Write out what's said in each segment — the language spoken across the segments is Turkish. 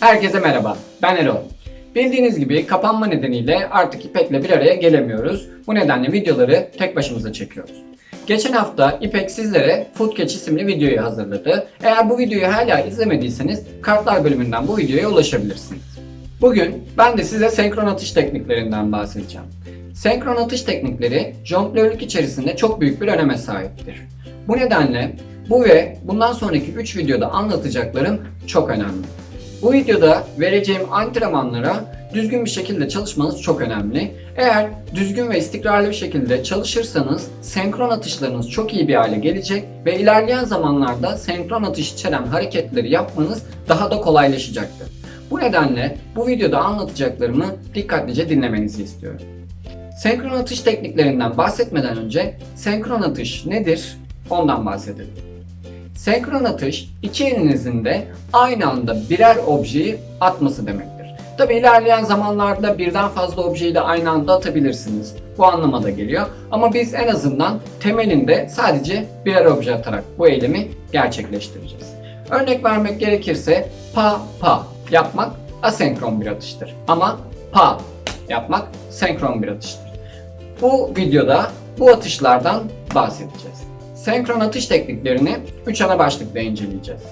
Herkese merhaba, ben Erol. Bildiğiniz gibi kapanma nedeniyle artık İpek'le bir araya gelemiyoruz. Bu nedenle videoları tek başımıza çekiyoruz. Geçen hafta İpek sizlere Food Catch isimli videoyu hazırladı. Eğer bu videoyu hala izlemediyseniz kartlar bölümünden bu videoya ulaşabilirsiniz. Bugün ben de size senkron atış tekniklerinden bahsedeceğim. Senkron atış teknikleri jonglörlük içerisinde çok büyük bir öneme sahiptir. Bu nedenle bu ve bundan sonraki 3 videoda anlatacaklarım çok önemli. Bu videoda vereceğim antrenmanlara düzgün bir şekilde çalışmanız çok önemli. Eğer düzgün ve istikrarlı bir şekilde çalışırsanız senkron atışlarınız çok iyi bir hale gelecek ve ilerleyen zamanlarda senkron atış içeren hareketleri yapmanız daha da kolaylaşacaktır. Bu nedenle bu videoda anlatacaklarımı dikkatlice dinlemenizi istiyorum. Senkron atış tekniklerinden bahsetmeden önce senkron atış nedir? Ondan bahsedelim. Senkron atış iki elinizin de aynı anda birer objeyi atması demektir. Tabi ilerleyen zamanlarda birden fazla objeyi de aynı anda atabilirsiniz. Bu anlama da geliyor. Ama biz en azından temelinde sadece birer obje atarak bu eylemi gerçekleştireceğiz. Örnek vermek gerekirse pa pa yapmak asenkron bir atıştır. Ama pa yapmak senkron bir atıştır. Bu videoda bu atışlardan bahsedeceğiz. Senkron atış tekniklerini 3 ana başlıkta inceleyeceğiz.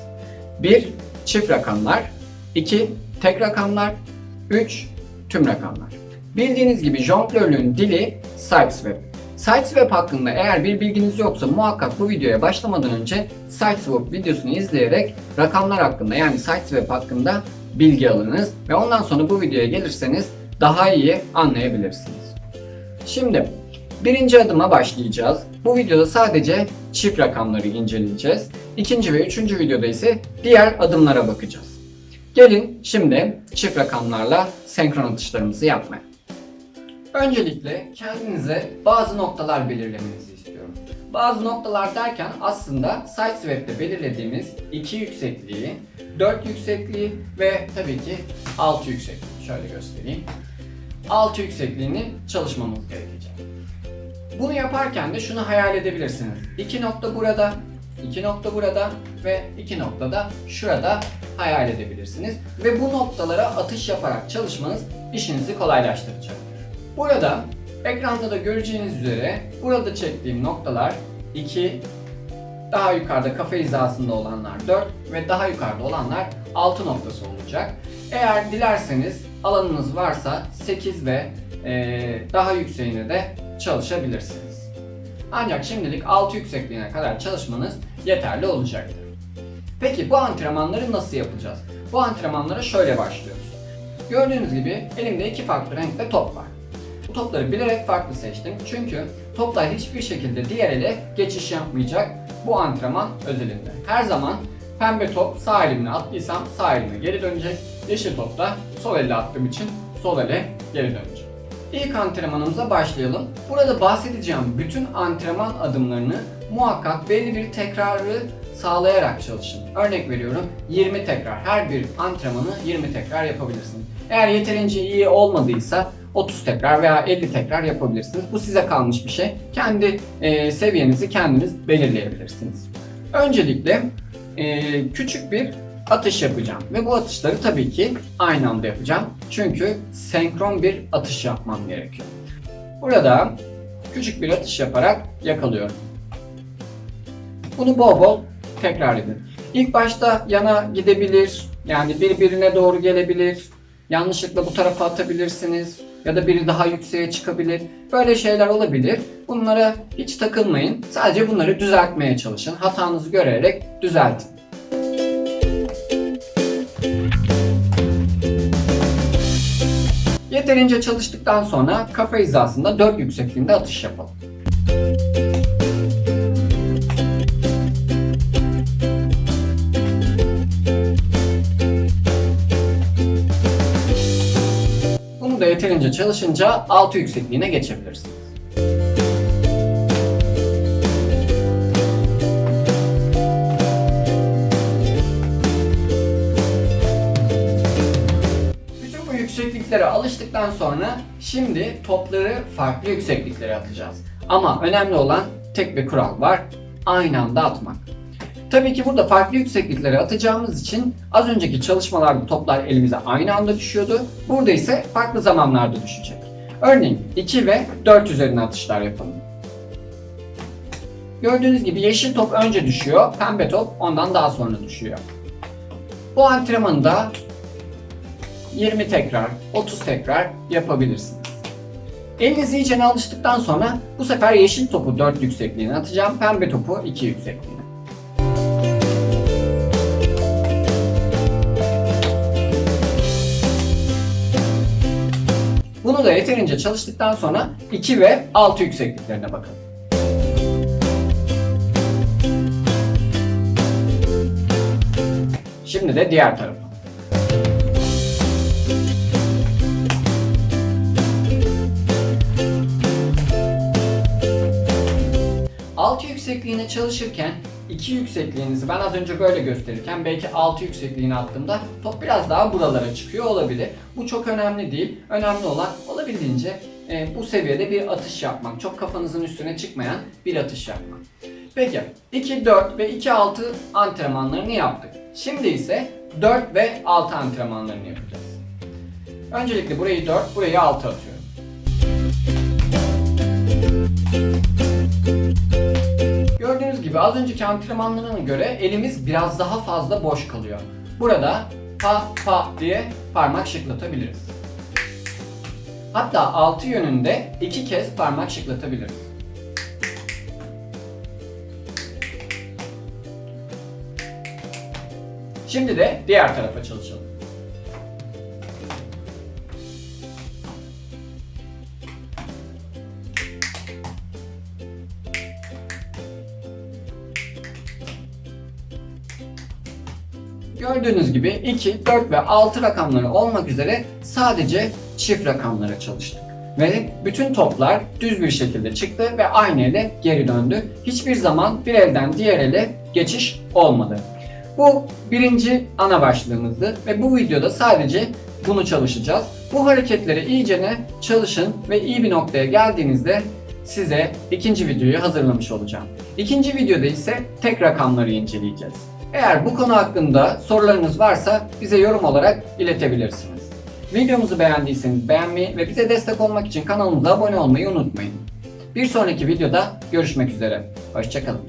1. Çift rakamlar 2. Tek rakamlar 3. Tüm rakamlar. Bildiğiniz gibi jonglörlüğün dili sideswap. Sideswap hakkında eğer bir bilginiz yoksa muhakkak bu videoya başlamadan önce sideswap videosunu izleyerek rakamlar hakkında yani sideswap hakkında bilgi alınız ve ondan sonra bu videoya gelirseniz daha iyi anlayabilirsiniz. Şimdi birinci adıma başlayacağız. Bu videoda sadece çift rakamları inceleyeceğiz. İkinci ve üçüncü videoda ise diğer adımlara bakacağız. Gelin şimdi çift rakamlarla senkron atışlarımızı yapmaya. Öncelikle kendinize bazı noktalar belirlemenizi istiyorum. Bazı noktalar derken aslında SiteSwap'te belirlediğimiz 2 yüksekliği, 4 yüksekliği ve tabii ki 6 yüksekliği. Şöyle göstereyim. 6 yüksekliğini çalışmamız gerekecek. Bunu yaparken de şunu hayal edebilirsiniz. 2 nokta burada, 2 nokta burada ve 2 nokta da şurada hayal edebilirsiniz. Ve bu noktalara atış yaparak çalışmanız işinizi kolaylaştıracaktır. Burada ekranda da göreceğiniz üzere burada çektiğim noktalar 2, daha yukarıda kafa hizasında olanlar 4 ve daha yukarıda olanlar 6 noktası olacak. Eğer dilerseniz alanınız varsa 8 ve eee, daha yükseğine de çalışabilirsiniz. Ancak şimdilik 6 yüksekliğine kadar çalışmanız yeterli olacaktır. Peki bu antrenmanları nasıl yapacağız? Bu antrenmanlara şöyle başlıyoruz. Gördüğünüz gibi elimde iki farklı renkte top var. Bu topları bilerek farklı seçtim çünkü toplar hiçbir şekilde diğer ele geçiş yapmayacak bu antrenman özelinde. Her zaman pembe top sağ elimle attıysam sağ elime geri dönecek. Yeşil top da sol elle attığım için sol ele geri dönecek. İlk antrenmanımıza başlayalım. Burada bahsedeceğim bütün antrenman adımlarını muhakkak belli bir tekrarı sağlayarak çalışın. Örnek veriyorum 20 tekrar. Her bir antrenmanı 20 tekrar yapabilirsiniz. Eğer yeterince iyi olmadıysa 30 tekrar veya 50 tekrar yapabilirsiniz. Bu size kalmış bir şey. Kendi e, seviyenizi kendiniz belirleyebilirsiniz. Öncelikle e, küçük bir atış yapacağım ve bu atışları tabii ki aynı anda yapacağım. Çünkü senkron bir atış yapmam gerekiyor. Burada küçük bir atış yaparak yakalıyorum. Bunu bol bol tekrar edin. İlk başta yana gidebilir, yani birbirine doğru gelebilir. Yanlışlıkla bu tarafa atabilirsiniz ya da biri daha yükseğe çıkabilir. Böyle şeyler olabilir. Bunlara hiç takılmayın. Sadece bunları düzeltmeye çalışın. Hatanızı görerek düzeltin. Yeterince çalıştıktan sonra kafa hizasında 4 yüksekliğinde atış yapalım. Bunu da yeterince çalışınca 6 yüksekliğine geçebilirsiniz. Yüksekliklere alıştıktan sonra şimdi topları farklı yüksekliklere atacağız. Ama önemli olan tek bir kural var. Aynı anda atmak. Tabii ki burada farklı yüksekliklere atacağımız için az önceki çalışmalarda toplar elimize aynı anda düşüyordu. Burada ise farklı zamanlarda düşecek. Örneğin 2 ve 4 üzerine atışlar yapalım. Gördüğünüz gibi yeşil top önce düşüyor, pembe top ondan daha sonra düşüyor. Bu antrenmanı da 20 tekrar, 30 tekrar yapabilirsiniz. Eliniz iyice alıştıktan sonra bu sefer yeşil topu 4 yüksekliğine atacağım, pembe topu 2 yüksekliğine. Bunu da yeterince çalıştıktan sonra 2 ve 6 yüksekliklerine bakalım. Şimdi de diğer tarafa. Yüksekliğine çalışırken iki yüksekliğinizi ben az önce böyle gösterirken belki altı yüksekliğine attığımda top biraz daha buralara çıkıyor olabilir. Bu çok önemli değil. Önemli olan olabildiğince e, bu seviyede bir atış yapmak. Çok kafanızın üstüne çıkmayan bir atış yapmak. Peki 2-4 ve 2-6 antrenmanlarını yaptık. Şimdi ise 4 ve 6 antrenmanlarını yapacağız. Öncelikle burayı 4, burayı 6 atıyorum. Gibi az önceki antrenmanlarına göre elimiz biraz daha fazla boş kalıyor. Burada pa pa diye parmak şıklatabiliriz. Hatta altı yönünde iki kez parmak şıklatabiliriz. Şimdi de diğer tarafa çalışalım. Gördüğünüz gibi 2, 4 ve 6 rakamları olmak üzere sadece çift rakamlara çalıştık. Ve bütün toplar düz bir şekilde çıktı ve aynı ele geri döndü. Hiçbir zaman bir elden diğer ele geçiş olmadı. Bu birinci ana başlığımızdı ve bu videoda sadece bunu çalışacağız. Bu hareketleri iyicene çalışın ve iyi bir noktaya geldiğinizde size ikinci videoyu hazırlamış olacağım. İkinci videoda ise tek rakamları inceleyeceğiz. Eğer bu konu hakkında sorularınız varsa bize yorum olarak iletebilirsiniz. Videomuzu beğendiyseniz beğenmeyi ve bize destek olmak için kanalımıza abone olmayı unutmayın. Bir sonraki videoda görüşmek üzere. Hoşçakalın.